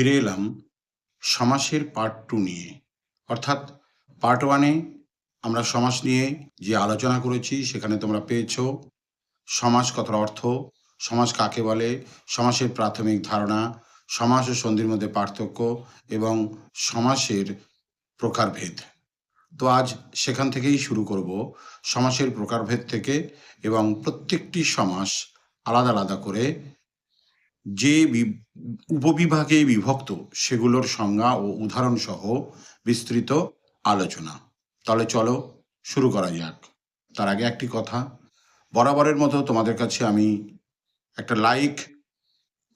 ফিরে এলাম সমাসের পার্ট টু নিয়ে। অর্থাৎ পার্ট ওয়ানে আমরা সমাস নিয়ে যে আলোচনা করেছি, সেখানে তোমরা পেয়েছ সমাস কথার অর্থ সমাজ কাকে বলে, সমাসের প্রাথমিক ধারণা, সমাস ও সন্ধির মধ্যে পার্থক্য এবং সমাসের প্রকারভেদ। তো আজ সেখান থেকেই শুরু করব, সমাসের প্রকারভেদ থেকে এবং প্রত্যেকটি সমাস আলাদা আলাদা করে যে উপবিভাগে বিভক্ত, সেগুলোর সংজ্ঞা ও উদাহরণ সহ বিস্তৃত আলোচনা। তাহলে চলো শুরু করা যাক। তার আগে একটি কথা। বরাবরের মতো তোমাদের কাছে আমি একটা লাইক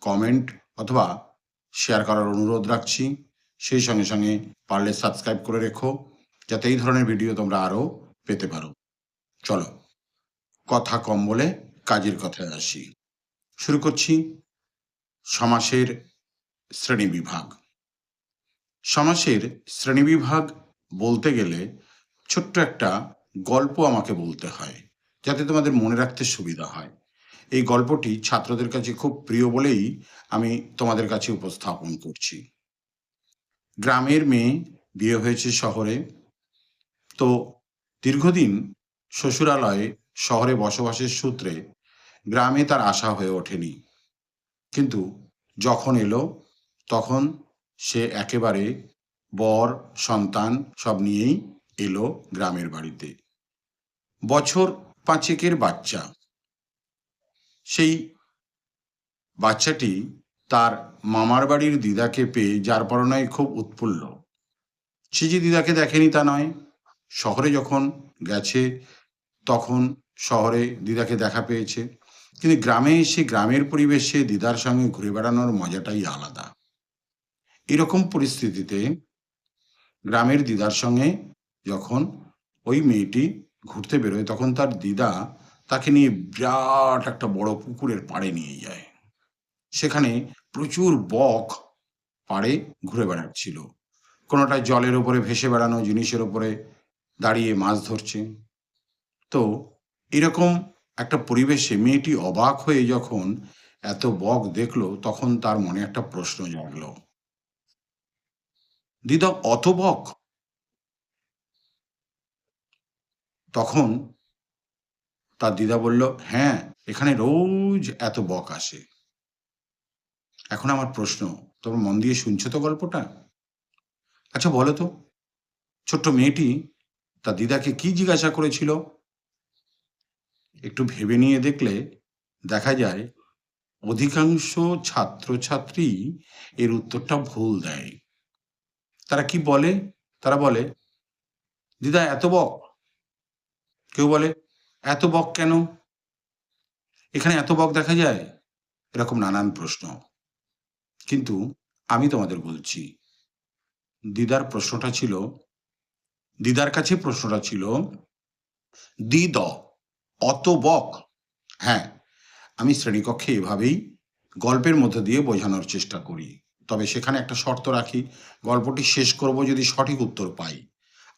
কমেন্ট অথবা শেয়ার করার অনুরোধ রাখছি। সেই সঙ্গে সঙ্গে পারলে সাবস্ক্রাইব করে রেখো, যাতে এই ধরনের ভিডিও তোমরা আরও পেতে পারো। চলো, কথা কম বলে কাজের কথায় আসি। শুরু করছি। সমাসের শ্রেণীবিভাগ সমাসের শ্রেণীবিভাগ বলতে গেলে ছোট্ট একটা গল্প আমাকে বলতে হয়, যাতে তোমাদের মনে রাখতে সুবিধা হয়। এই গল্পটি ছাত্রদের কাছে খুব প্রিয় বলেই আমি তোমাদের কাছে উপস্থাপন করছি। গ্রামের মেয়ে বিয়ে হয়েছে শহরে। তো দীর্ঘদিন শ্বশুরালয়ে শহরে বসবাসের সূত্রে গ্রামে তার আশা হয়ে ওঠেনি। কিন্তু যখন এলো, তখন সে একেবারে বর, সন্তান সব নিয়েই এলো গ্রামের বাড়িতে। বছর পাঁচেকের বাচ্চা। সেই বাচ্চাটি তার মামার বাড়ির দিদাকে পেয়ে যার পরনায় খুব উৎফুল্ল। সে যে দিদাকে দেখেনি তা নয়। শহরে যখন গেছে, তখন শহরে দিদাকে দেখা পেয়েছে। কিন্তু গ্রামে এসে গ্রামের পরিবেশে দিদার সঙ্গে ঘুরে বেড়ানোর মজাটাই আলাদা। এরকম পরিস্থিতিতে গ্রামের দিদার সঙ্গে যখন ওই মেয়েটি ঘুরতে বেরোয়, তখন তার দিদা তাকে নিয়ে বিরাট একটা বড় পুকুরের পাড়ে নিয়ে যায়। সেখানে প্রচুর বক পাড়ে ঘুরে বেড়াচ্ছিল। কোনোটা জলের ওপরে ভেসে বেড়ানো জিনিসের ওপরে দাঁড়িয়ে মাছ ধরছে। তো এরকম একটা পরিবেশে মেয়েটি অবাক হয়ে যখন এত বক দেখল, তখন তার মনে একটা প্রশ্ন জাগলো। দিদা, অত বক? তখন তার দিদা বলল হ্যাঁ এখানে রোজ এত বক আসে। এখন আমার প্রশ্ন, তোমরা মন দিয়ে শুনছো তো গল্পটা? আচ্ছা বলো তো। ছোট্ট মেয়েটি তার দিদাকে কি জিজ্ঞাসা করেছিল? একটু ভেবে নিয়ে দেখলে দেখা যায় অধিকাংশ ছাত্রছাত্রী এর উত্তরটা ভুল দেয়। তারা কি বলে? তারা বলে, দিদা, এত বক। কেউ বলে, এত বক কেন? এখানে এত বক দেখা যায়? এরকম নানান প্রশ্ন। কিন্তু আমি তোমাদের বলছি, দিদার প্রশ্নটা ছিল, দিদার কাছে প্রশ্নটা ছিল, দিদ অত বক হ্যাঁ আমি শ্রেণীকক্ষে এভাবেই গল্পের মধ্যে দিয়ে বোঝানোর চেষ্টা করি। তবে সেখানে একটা শর্ত রাখি, গল্পটি শেষ করব যদি সঠিক উত্তর পাই।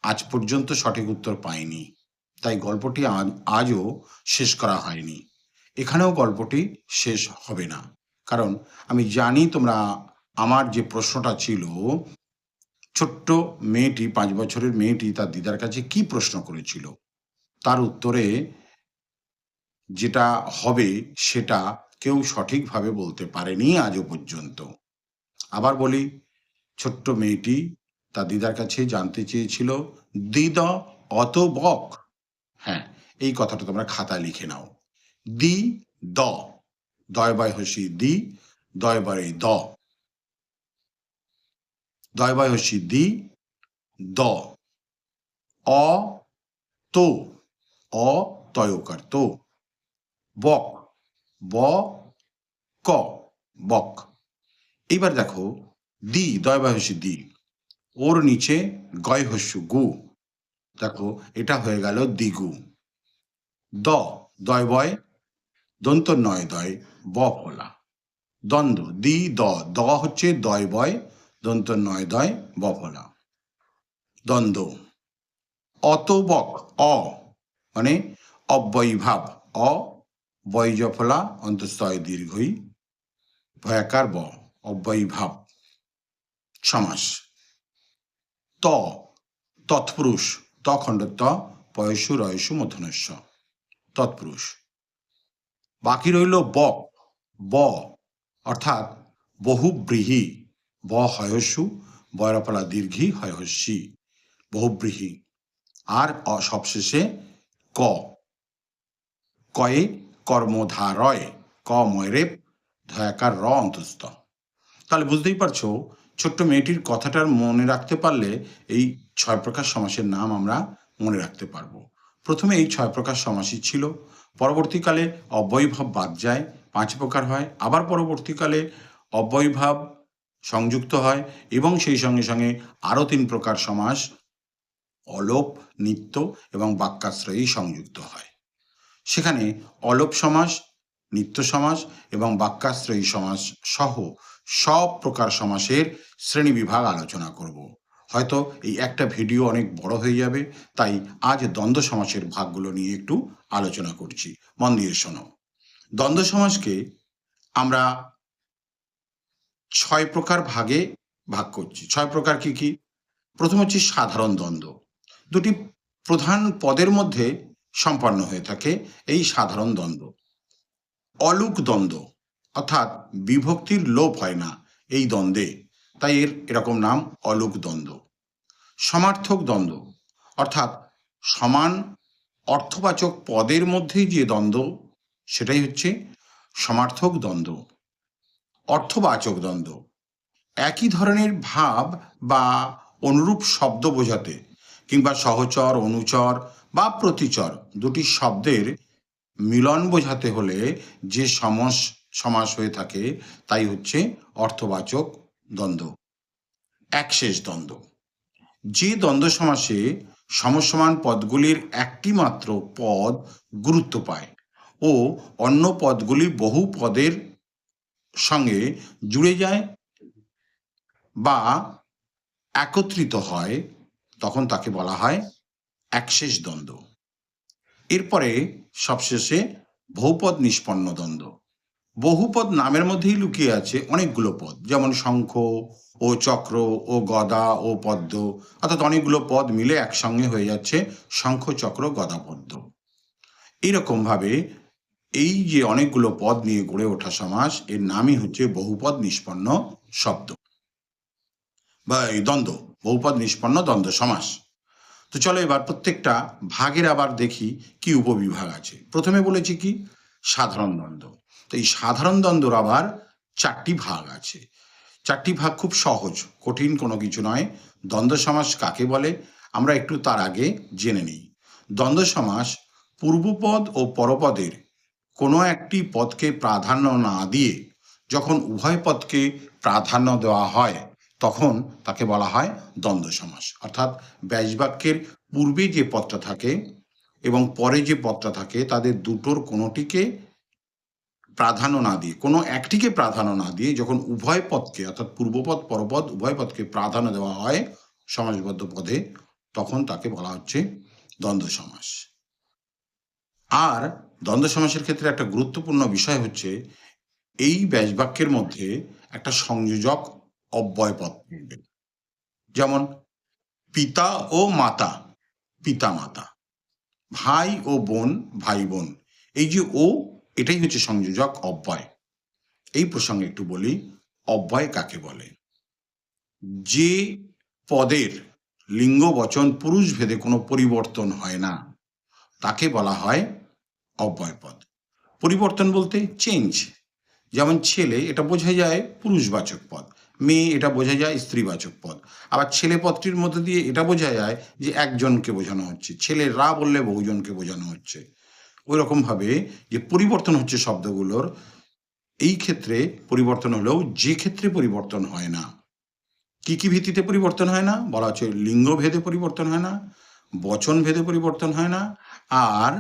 আজ পর্যন্ত সঠিক উত্তর পাইনি, তাই গল্পটি আজ- আজও শেষ করা হয়নি। এখানেও গল্পটি শেষ হবে না। কারণ আমি জানি তোমরা আমার যে প্রশ্নটা ছিল, ছোট্ট মেয়েটি, পাঁচ বছরের মেয়েটি তার দিদার কাছে কি প্রশ্ন করেছিল? তার উত্তরে যেটা হবে সেটা কেউ সঠিকভাবে বলতে পারেনি আজও পর্যন্ত। আবার বলি, ছোট্ট মেয়েটি তার দিদার কাছে জানতে চেয়েছিল, দিদ, অত বক? হ্যাঁ এই কথাটা তোমরা খাতা লিখে নাও। দি, দ। দয় বাই হসি দি দয় বাই দ। দয় বাই হসি দি, দ। অ, তো। অ, তয়কার তো। বক ব ক বক। এইবার দেখো, দি দয় বাই হসি দি। ওর নিচে গয় হস্যু গু। দেখো, এটা হয়ে গেল দিগু। দ দয় বয় দন্ত নয় দয়, ব ফলা। দ্বন্দ্ব, দি, দ। দ হচ্ছে দয় বয় দন্ত নয় দয়, ব ফলা। দ্বন্দ্ব অত বক অ। মানে অব্যয়ী ভাব অ। বয় জফলা অন্তস্তয় দীর্ঘই, ভয়াকার ব অব্যয়ী ভাব সমাস। ত, তৎপুরুষ, ত খণ্ড ত পয়সু, রয়সু মধ্যনস্য তৎপুরুষ। বাকি রইল ব ব, অর্থাৎ বহুব্রীহি, ব হয়সু বয়রপালা দীর্ঘি, হয়সী, বহুব্রীহি। আর সবশেষে ক। কয়ে কর্মধারয় ক ময়রেপ ধয়াকার র অন্তস্থ। তাহলে বুঝতেই পারছ, ছোট্ট মেয়েটির কথাটার মনে রাখতে পারলে এই ছয় প্রকার সমাসের নাম আমরা মনে রাখতে পারব। প্রথমে এই ছয় প্রকার সমাসই ছিল, পরবর্তীকালে অব্যয়ভাব বাদ যায়, পাঁচ প্রকার হয়, আবার পরবর্তীকালে অব্যয়ভাব সংযুক্ত হয় এবং সেই সঙ্গে সঙ্গে আরও তিন প্রকার সমাস, অলোপ, নিত্য এবং বাক্যাশ্রয়ী সংযুক্ত হয়। সেখানে অলোপ সমাস নিত্য সমাস এবং বাক্যাশ্রয়ী সমাস সহ সব প্রকার সমাসের শ্রেণি বিভাগ আলোচনা করব। হয়তো এই একটা ভিডিও অনেক বড় হয়ে যাবে, তাই আজ দ্বন্দ্ব সমাসের ভাগগুলো নিয়ে একটু আলোচনা করছি। মন দিয়ে শোনো। দ্বন্দ্ব সমাসকে আমরা ছয় প্রকার ভাগে ভাগ করছি। ছয় প্রকার কি কি? প্রথম হচ্ছে সাধারণ দ্বন্দ্ব। দুটি প্রধান পদের মধ্যে সম্পন্ন হয়ে থাকে এই সাধারণ দ্বন্দ্ব। অলুক দ্বন্দ্ব, অর্থাৎ বিভক্তির লোপ হয় না এই দ্বন্দ্বে, তাই এর এরকম নাম অলুক দ্বন্দ্ব। সমার্থক দ্বন্দ্ব, অর্থাৎ সমান অর্থবাচক পদের মধ্যেই যে দ্বন্দ্ব, সেটাই হচ্ছে সমার্থক দ্বন্দ্ব। অর্থবাচক দ্বন্দ্ব, একই ধরনের ভাব বা অনুরূপ শব্দ বোঝাতে কিংবা সহচর, অনুচর বা প্রতিচর দুটি শব্দের মিলন বোঝাতে হলে যে সমস, সমাস হয়ে থাকে, তাই হচ্ছে অর্থবাচক দ্বন্দ্ব। একশেষ দ্বন্দ্ব। যে দ্বন্দ্ব সমাসে সমসমান পদগুলির একটি মাত্র পদ গুরুত্ব পায় ও অন্য পদগুলি বহু পদের সঙ্গে জুড়ে যায় বা একত্রিত হয়, তখন তাকে বলা হয় একশেষ দ্বন্দ্ব। এরপরে সবশেষে বহুপদ নিষ্পন্ন দ্বন্দ্ব। বহুপদ নামের মধ্যেই লুকিয়ে আছে অনেকগুলো পদ, যেমন শঙ্খ ও চক্র ও গদা ও পদ্ম, অর্থাৎ অনেকগুলো পদ মিলে একসঙ্গে হয়ে যাচ্ছে শঙ্খ, চক্র, গদা, পদ্ম। এইরকম ভাবে এই যে অনেকগুলো পদ নিয়ে গড়ে ওঠা সমাস এর নামই হচ্ছে বহুপদ নিষ্পন্ন শব্দ বা এই দ্বন্দ্ব, বহুপদ নিষ্পন্ন দ্বন্দ্ব সমাস। তো চলো এবার প্রত্যেকটা ভাগের আবার দেখি কি উপবিভাগ আছে। প্রথমে বলেছি কি? সাধারণ দ্বন্দ্ব। তো এই সাধারণ দ্বন্দ্বর আবার চারটি ভাগ আছে। চারটি ভাগ খুব সহজ, কঠিন কোনো কিছু নয়। দ্বন্দ্ব সমাস কাকে বলে? আমরা একটু তার আগে জেনে নিই। দ্বন্দ্ব সমাস পূর্বপদ ও পরপদের কোনো একটি পদকে প্রাধান্য না দিয়ে যখন উভয় পদকে প্রাধান্য দেওয়া হয় তখন তাকে বলা হয় দ্বন্দ্ব সমাস। অর্থাৎ ব্যাসবাক্যের পূর্বে যে পদটা থাকে এবং পরে যে পদটা থাকে, তাদের দুটোর কোনোটিকে প্রাধান্য না দিয়ে, কোনো একটিকে প্রাধান্য না দিয়ে যখন উভয় পদকে, অর্থাৎ পূর্বপদ, পরপদ, উভয় পদকে প্রাধান্য দেওয়া হয় সমাজবদ্ধ পদে, তখন তাকে বলা হচ্ছে দ্বন্দ্ব সমাস। আর দ্বন্দ্ব সমাসের ক্ষেত্রে একটা গুরুত্বপূর্ণ বিষয় হচ্ছে, এই ব্যাসবাক্যের মধ্যে একটা সংযোজক অব্যয় পদ যেমন পিতা ও মাতা, পিতা মাতা, ভাই ও বোন, ভাই বোন, এই যে ও, এটাই হচ্ছে সংযোজক অব্যয়। এই প্রসঙ্গে একটু বলি, অব্যয় কাকে বলে? যে পদের লিঙ্গ, বচন, পুরুষ ভেদে কোনো পরিবর্তন হয় না, তাকে বলা হয় অব্যয় পদ পরিবর্তন বলতে চেঞ্জ যেমন ছেলে, এটা বোঝা যায় পুরুষবাচক পদ। মেয়ে এটা বোঝা যায় স্ত্রীবাচক পদ। আবার ছেলে পদটির মধ্যে দিয়ে এটা বোঝা যায় যে একজনকে বোঝানো হচ্ছে। ছেলেরা বললে বহুজনকে বোঝানো হচ্ছে। ওই রকম ভাবে যে পরিবর্তন হচ্ছে শব্দগুলোর, এই ক্ষেত্রে পরিবর্তন হলেও যে ক্ষেত্রে পরিবর্তন হয় না, কি কি ভিত্তিতে পরিবর্তন হয় না? বলা হচ্ছে লিঙ্গ ভেদে পরিবর্তন হয় না, বচন ভেদে পরিবর্তন হয় না, আর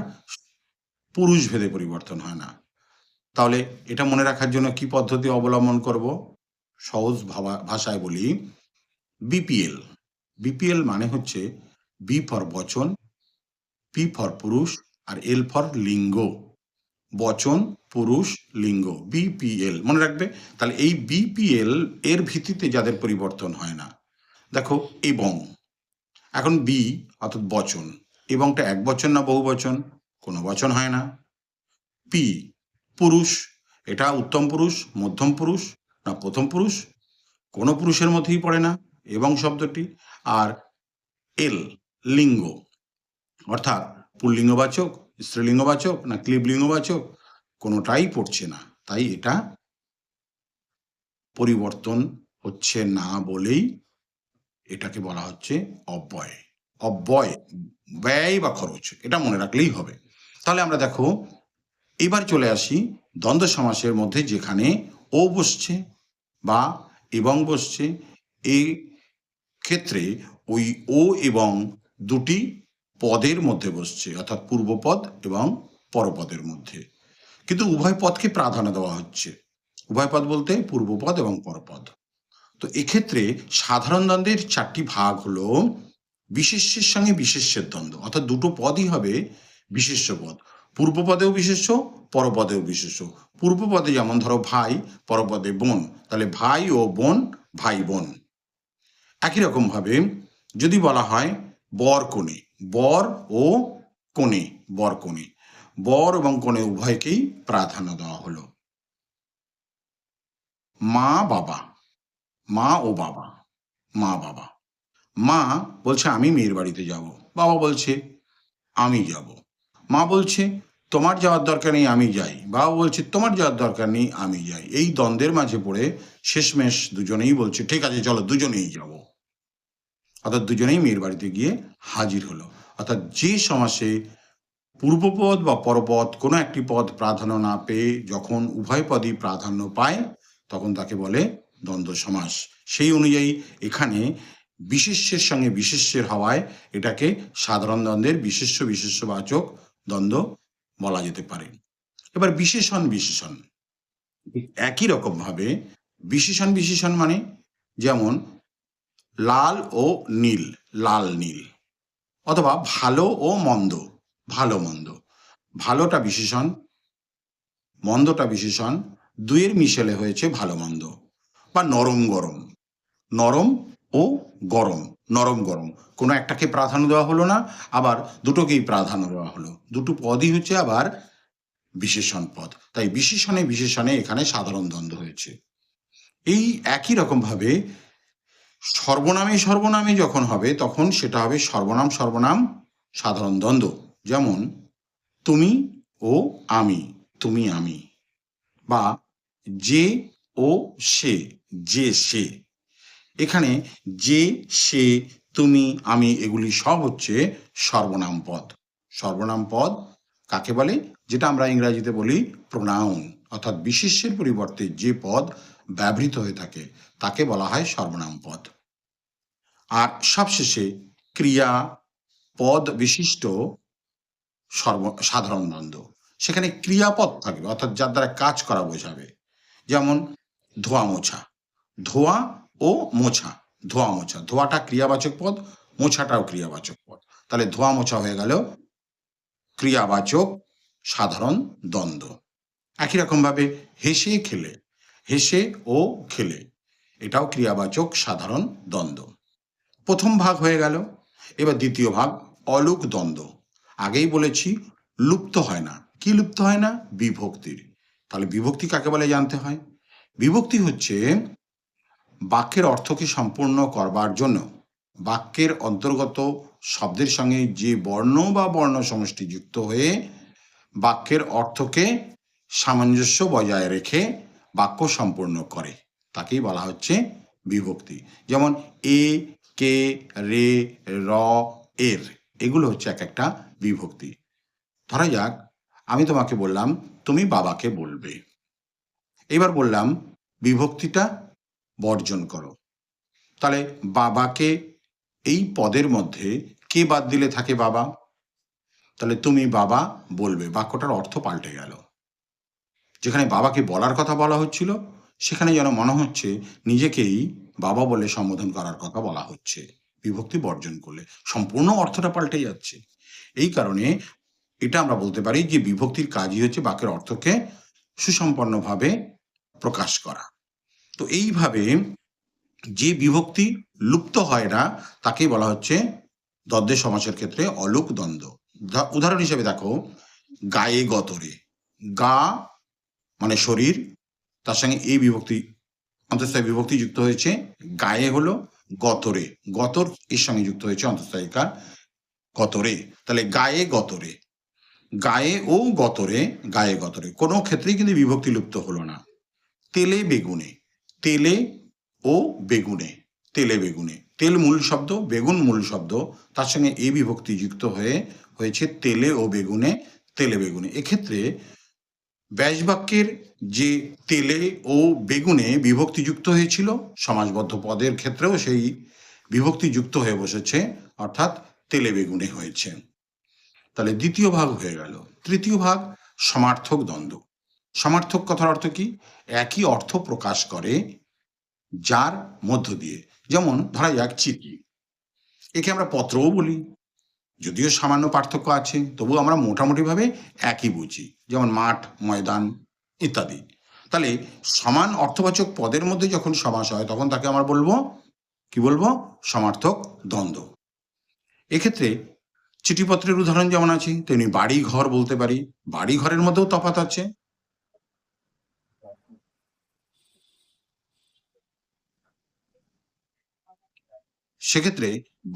পুরুষ ভেদে পরিবর্তন হয় না। তাহলে এটা মনে রাখার জন্য কি পদ্ধতি অবলম্বন করব? সহজ ভাষায় বলি বিপিএল বিপিএল মানে হচ্ছে বি ফর বচন পি ফর পুরুষ আর এল ফর লিঙ্গ। বচন, পুরুষ, লিঙ্গ বিপিএল মনে রাখবে? তাহলে এই বিপিএল এর ভিত্তিতে যাদের পরিবর্তন হয় না, দেখো, এবং। এখন বি অর্থাৎ বচন। এবংটা এক বচন না বহু বচন? কোনো বচন হয় না। পি পুরুষ। এটা উত্তম পুরুষ, মধ্যম পুরুষ। না প্রথম পুরুষ, কোনো পুরুষের মধ্যেই পড়ে না, এবং শব্দটি, আর এল, লিঙ্গ। অর্থাৎ পুল্লিঙ্গবাচক, স্ত্রীলিঙ্গবাচক, না ক্লিবলিঙ্গবাচক, কোনোটাই পড়ছে না। তাই এটা পরিবর্তন হচ্ছে না বলেই এটাকে বলা হচ্ছে অব্যয়। অব্যয়, ব্যয় বা খরচ, এটা মনে রাখলেই হবে। তাহলে আমরা দেখো, এবার চলে আসি দ্বন্দ্ব সমাসের মধ্যে যেখানে ও বসছে বা এবং বসছে এই ক্ষেত্রে ওই ও এবং দুটি পদের মধ্যে বসছে, অর্থাৎ পূর্বপদ এবং পরপদের মধ্যে। কিন্তু উভয় পদকে প্রাধান্য দেওয়া হচ্ছে। উভয় পদ বলতে পূর্বপদ এবং পরপদ তো এক্ষেত্রে সাধারণ দ্বন্দ্বের চারটি ভাগ হলো বিশেষ্যের সঙ্গে বিশেষ্যের দ্বন্দ্ব, অর্থাৎ দুটো পদই হবে বিশেষ্য পদ। পূর্বপদেও বিশেষ্য পরপদেও বিশেষ্য। পূর্বপদে যেমন ধরো ভাই, পরপদে বোন, তাহলে ভাই ও বোন, ভাই বোন। একই রকমভাবে যদি বলা হয় বর কোণে, বর ও কোণে, বর কোণে। বর এবং কোণে উভয়কেই প্রাধান্য দেওয়া হলো। মা বাবা, মা ও বাবা, মা বাবা। মা বলছে, আমি মেয়ের বাড়িতে যাব। বাবা বলছে, আমি যাব। মা বলছে তোমার যাওয়ার দরকার নেই, আমি যাই। বাবা বলছে, তোমার যাওয়ার দরকার নেই, আমি যাই। এই দ্বন্দ্বের মাঝে পড়ে শেষমেশ দুজনেই বলছে, ঠিক আছে, চলো, দুজনেই যাব। অর্থাৎ দুজনেই মেয়ের বাড়িতে গিয়ে হাজির হলো। অর্থাৎ যে সমাসে পূর্বপদ বা পরপদ কোনো একটি পদ প্রাধান্য না পেয়ে যখন উভয় পদই প্রাধান্য পায়, তখন তাকে বলে দ্বন্দ্ব সমাস। সেই অনুযায়ী এখানে বিশেষ্যের সঙ্গে বিশেষ্যের হওয়ায় এটাকে সাধারণ দ্বন্দ্বের বিশেষ্য বিশেষ্যবাচক দ্বন্দ্ব বলা যেতে পারে। এবার বিশেষণ বিশেষণ। একই রকম ভাবে বিশেষণ বিশেষণ মানে যেমন লাল ও নীল, লাল নীল অথবা ভালো ও মন্দ, ভালো মন্দ। ভালোটা বিশেষণ, মন্দটা বিশেষণ দুয়ের মিশেলে হয়েছে ভালো মন্দ বা নরম গরম, নরম ও গরম। নরম গরম। কোনো একটাকে প্রাধান্য দেওয়া হলো না, আবার দুটোকেই প্রাধান্য দেওয়া হলো। দুটো পদই হচ্ছে আবার বিশেষণ পদ। তাই বিশেষণে বিশেষণে এখানে সাধারণ দ্বন্দ্ব হয়েছে। এই একই রকম ভাবে সর্বনামে সর্বনামে যখন হবে, তখন সেটা হবে সর্বনাম সর্বনাম সাধারণ দ্বন্দ্ব। যেমন, তুমি ও আমি, তুমি আমি, বা যে ও সে, যে সে। এখানে যে, সে, তুমি, আমি এগুলি সব হচ্ছে সর্বনাম পদ। সর্বনাম পদ কাকে বলে? যেটা আমরা ইংরাজিতে বলি প্রোনাউন অর্থাৎ বিশেষ্যের পরিবর্তে যে পদ ব্যবহৃত হয়ে থাকে, তাকে বলা হয় সর্বনাম পদ। আর সবশেষে ক্রিয়া, পদ বিশিষ্ট সর্ব, সাধারণ দ্বন্দ্ব। সেখানে ক্রিয়াপদ থাকবে অর্থাৎ যার দ্বারা কাজ করা বোঝাবে। যেমন ধোয়া মোছা। ধোয়া ও মোছা, ধোয়া মোছা। ধোয়াটা ক্রিয়াবাচক পদ, মোছাটাও ক্রিয়াবাচক পদ। তাহলে ধোয়া মোছা হয়ে গেল। ক্রিয়াবাচক, সাধারণ দ্বন্দ্ব। একই রকম ভাবে হেসে খেলে, হেসে ও খেলে, এটাও ক্রিয়াবাচক, সাধারণ দ্বন্দ্ব। প্রথম ভাগ হয়ে গেল, এবার দ্বিতীয় ভাগ, অলোক দ্বন্দ্ব। আগেই বলেছি, লুপ্ত হয় না। কি লুপ্ত হয় না? বিভক্তির। তাহলে বিভক্তি কাকে বলে জানতে হয়? বিভক্তি হচ্ছে বাক্যের অর্থকে সম্পূর্ণ করবার জন্য? বাক্যের অন্তর্গত শব্দের সঙ্গে যে বর্ণ বা বর্ণ সমষ্টি যুক্ত হয়ে বাক্যের অর্থকে সামঞ্জস্য বজায় রেখে বাক্য সম্পূর্ণ করে। তাকেই বলা হচ্ছে বিভক্তি। যেমন এ, কে, রে, র, এর, এগুলো হচ্ছে এক একটা বিভক্তি। ধরা যাক, আমি তোমাকে বললাম, তুমি বাবাকে বলবে। এবার বললাম, বিভক্তিটা বর্জন করো। তাহলে বাবাকে এই পদের মধ্যে কে বাদ দিলে থাকে বাবা? তাহলে তুমি বাবা বলবে, বাক্যটার অর্থ পাল্টে গেল। যেখানে বাবাকে বলার কথা বলা হচ্ছিল, সেখানে যেন মনে হচ্ছে নিজেকেই বাবা বলে সম্বোধন করার কথা বলা হচ্ছে। বিভক্তি বর্জন করলে সম্পূর্ণ অর্থটা পাল্টে যাচ্ছে। এই কারণে এটা আমরা বলতে পারি যে বিভক্তির কাজই হচ্ছে বাক্যের অর্থকে সুসম্পন্নভাবে প্রকাশ করা। তো এইভাবে যে বিভক্তি লুপ্ত হয় না তাকেই বলা হচ্ছে দ্বন্দ্বের সমাসের ক্ষেত্রে অলোক দ্বন্দ্ব। উদাহরণ হিসেবে দেখো, গায়ে গতরে। গা মানে শরীর, তার সঙ্গে এই বিভক্তি, অন্তঃস্থায়ী বিভক্তি যুক্ত হয়েছে। গায়ে হলো গতরে। গতর এর সঙ্গে যুক্ত হয়েছে অন্তঃস্থায়িকা গতরে। তাহলে গায়ে গতরে। গায়ে ও গতরে, গায়ে গতরে। কোনো ক্ষেত্রেই কিন্তু বিভক্তি লুপ্ত হলো না। তেলে বেগুনে। তেলে ও বেগুনে, তেলে বেগুনে। তেল মূল শব্দ, বেগুন মূল শব্দ, তার সঙ্গে এই বিভক্তি যুক্ত হয়ে হয়েছে তেলে ও বেগুনে, তেলে বেগুনে। এক্ষেত্রে ব্যাসবাক্যের যে তেলে ও বেগুনে বিভক্তি যুক্ত হয়েছিল সমাজবদ্ধ পদের ক্ষেত্রেও সেই বিভক্তি যুক্ত হয়ে বসেছে, অর্থাৎ তেলে বেগুনে হয়েছে। তাহলে দ্বিতীয় ভাগ হয়ে গেল। তৃতীয় ভাগ, সমার্থক দ্বন্দ্ব। সমার্থক কথার অর্থ কি? একই অর্থ প্রকাশ করে যার মধ্য দিয়ে। যেমন ধরা যাক চিঠি। একে আমরা পত্রও বলি। যদিও সামান্য পার্থক্য আছে, তবু আমরা মোটামুটিভাবে একই বুঝি। যেমন মাঠ, ময়দান ইত্যাদি। তাহলে সমান অর্থবাচক পদের মধ্যে যখন সমাস হয়, তখন তাকে আমরা বলব, কি বলব? সমার্থক দ্বন্দ্ব। এক্ষেত্রে চিঠিপত্রের উদাহরণ যেমন আছে, তেমনি বাড়ি ঘর বলতে পারি। বাড়ি ঘরের মধ্যেও তফাৎ আছে। সেক্ষেত্রে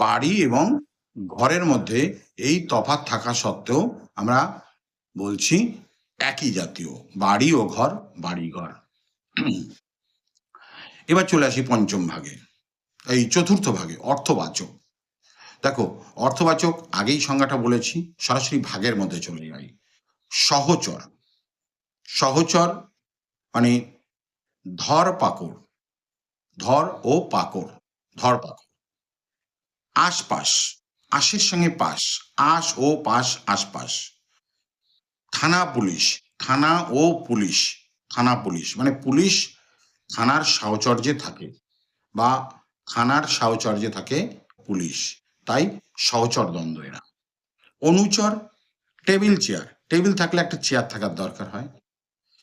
বাড়ি এবং ঘরের মধ্যে এই তফাৎ থাকা সত্ত্বেও আমরা বলছি একই জাতীয়, বাড়ি ও ঘর বাড়ি ঘর এবার চলে আসি পঞ্চম ভাগে, এই চতুর্থ ভাগে, অর্থবাচক। দেখো, অর্থবাচক আগেই সংজ্ঞাটা বলেছি, সরাসরি ভাগের মধ্যে চলে যাই। সহচর সহচর মানে ধর পাকড় ধর ও পাকড় ধর পাকড় আশপাশ, আশের সঙ্গে পাশ, আশ ও পাশ আশপাশ। থানা পুলিশ, থানা ও পুলিশ, থানা পুলিশ মানে পুলিশ থানার সাহচর্যে থাকে বা থানার সাহচর্যে থাকে পুলিশ। তাই সহচর দ্বন্দ্ব এরা। অনুচর, টেবিল চেয়ার। টেবিল থাকলে একটা চেয়ার থাকার দরকার হয়।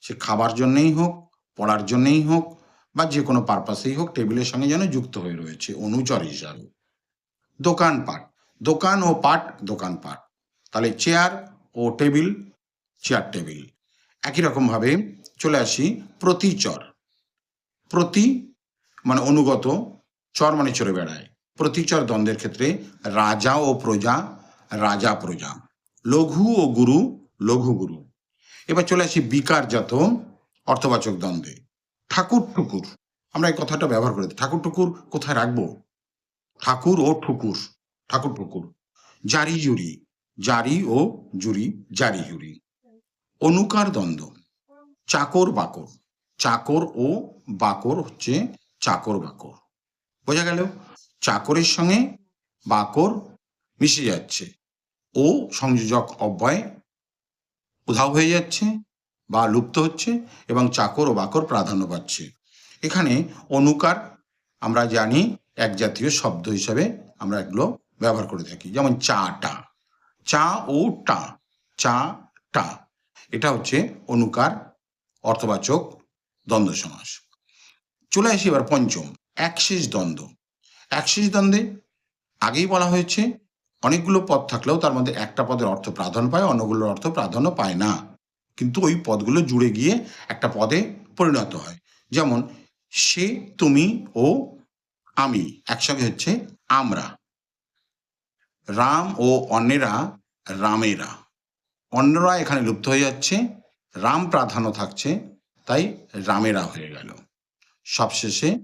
সে খাবার জন্যেই হোক, পড়ার জন্যেই হোক, বা যে কোনো পারপাসেই হোক, টেবিলের সঙ্গে যেন যুক্ত হয়ে রয়েছে অনুচর হিসাবে। দোকানপাট দোকান ও পাট দোকানপাট তাহলে চেয়ার ও টেবিল চেয়ার টেবিল একই রকমভাবে চলে আসি প্রতিচর প্রতি মানে অনুগত, চর মানে চড়ে বেড়ায়। প্রতিচর দ্বন্দ্বের ক্ষেত্রে রাজা ও প্রজা, রাজা প্রজা। লঘু ও গুরু, লঘু গুরু। এবার চলে আসি বিকারজাত, অর্থবাচক দ্বন্দ্বে। ঠাকুর টুকুর আমরা এই কথাটা ব্যবহার করে। ঠাকুর টুকুর কোথায় রাখব? ঠাকুর ও ঠুকুর, ঠাকুর ঠুকুর, জারি জুরি, জারি ও জুরি, জারি জুরি। অনুকার দ্বন্দ্ব, চাকর বাকর, চাকর ও বাকর হচ্ছে চাকর বাকর। বোঝা গেল? চাকরের সঙ্গে বাকর মিশে যাচ্ছে ও সংযোজক অব্যয় উধাও হয়ে যাচ্ছে বা লুপ্ত হচ্ছে এবং চাকর ও বাকর প্রাধান্য পাচ্ছে। এখানে অনুকার আমরা জানি এক জাতীয় শব্দ হিসাবে আমরা এগুলো ব্যবহার করে থাকি। যেমন চা, টা। চা ও টা। চা, টা। এটা হচ্ছে অনুকার, অর্থবাচক, দ্বন্দ্ব সমাস। চলে আসি এবার পঞ্চম, একশেষ দ্বন্দ্ব। একশেষ দ্বন্দ্বে আগেই বলা হয়েছে, অনেকগুলো পদ থাকলেও তার মধ্যে একটা পদের অর্থ প্রাধান্য পায়, অন্যগুলোর অর্থ প্রাধান্য পায় না। কিন্তু ওই পদগুলো জুড়ে গিয়ে একটা পদে পরিণত হয়। যেমন সে, তুমি ও আমি, একসঙ্গে হচ্ছে আমরা। রাম ও অন্যেরা রামেরা। অন্যরা এখানে লুপ্ত হয়ে যাচ্ছে, রাম প্রাধান্য থাকছে, তাই রামেরা হয়ে গেল। সবশেষে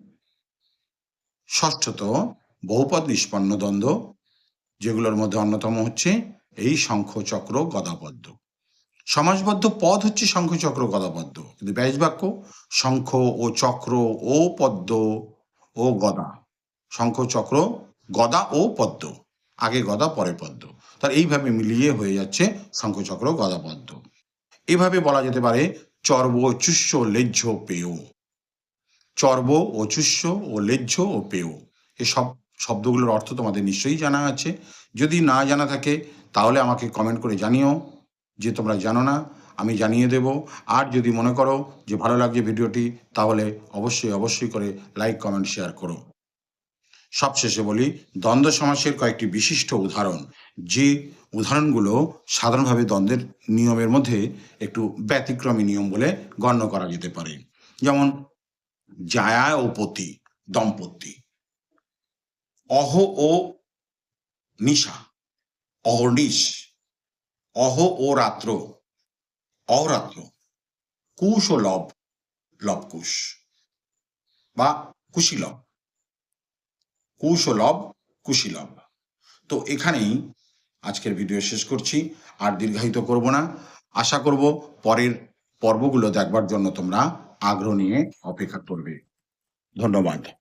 ষষ্ঠত বহুপদ নিষ্পন্ন দ্বন্দ্ব, যেগুলোর মধ্যে অন্যতম হচ্ছে এই শঙ্খ চক্র গদাপদ্ম। সমাজবদ্ধ পদ হচ্ছে শঙ্খ চক্র গদাপদ্ম, কিন্তু ব্যাস বাক্য শঙ্খ ও চক্র ও পদ্ম ও গদা। শঙ্খ, চক্র, গদা ও পদ্ম। আগে গদা, পরে পদ্ম। তার এইভাবে মিলিয়ে হয়ে যাচ্ছে শঙ্খচক্র গদা, পদ্ম। এভাবে বলা যেতে পারে চর্ব, চুষ্য, লেজ্জ, পেয়। চর্ব ও চুষ্য ও লেজ্জ ও পেয়। এসব শব্দগুলোর অর্থ তোমাদের নিশ্চয়ই জানা আছে। যদি না জানা থাকে, তাহলে আমাকে কমেন্ট করে জানিও। যে তোমরা জানো না, আমি জানিয়ে দেব। আর যদি মনে করো যে ভালো লাগছে ভিডিওটি, তাহলে অবশ্যই অবশ্যই করে লাইক কমেন্ট শেয়ার করো। সবশেষে বলি, দ্বন্দ্ব সমাসের কয়েকটি বিশিষ্ট উদাহরণ। যে উদাহরণগুলো সাধারণভাবে দ্বন্দ্বের নিয়মের মধ্যে একটু ব্যতিক্রমী নিয়ম বলে গণ্য করা যেতে পারে। যেমন, জায়া ও পতি, দম্পতি। অহ ও নিশা, অহর্নিশ। অহ ও রাত্র, অহরাত্র। কুশ ও লব, লবকুশ। বা কুশীলব। কুশ কুশীলভ। কুশীলব তো এখানেই আজকের ভিডিও শেষ করছি, আর দীর্ঘায়িত করব না। আশা করব পরের পর্বগুলো দেখবার জন্য তোমরা আগ্রহ নিয়ে অপেক্ষা করবে। ধন্যবাদ।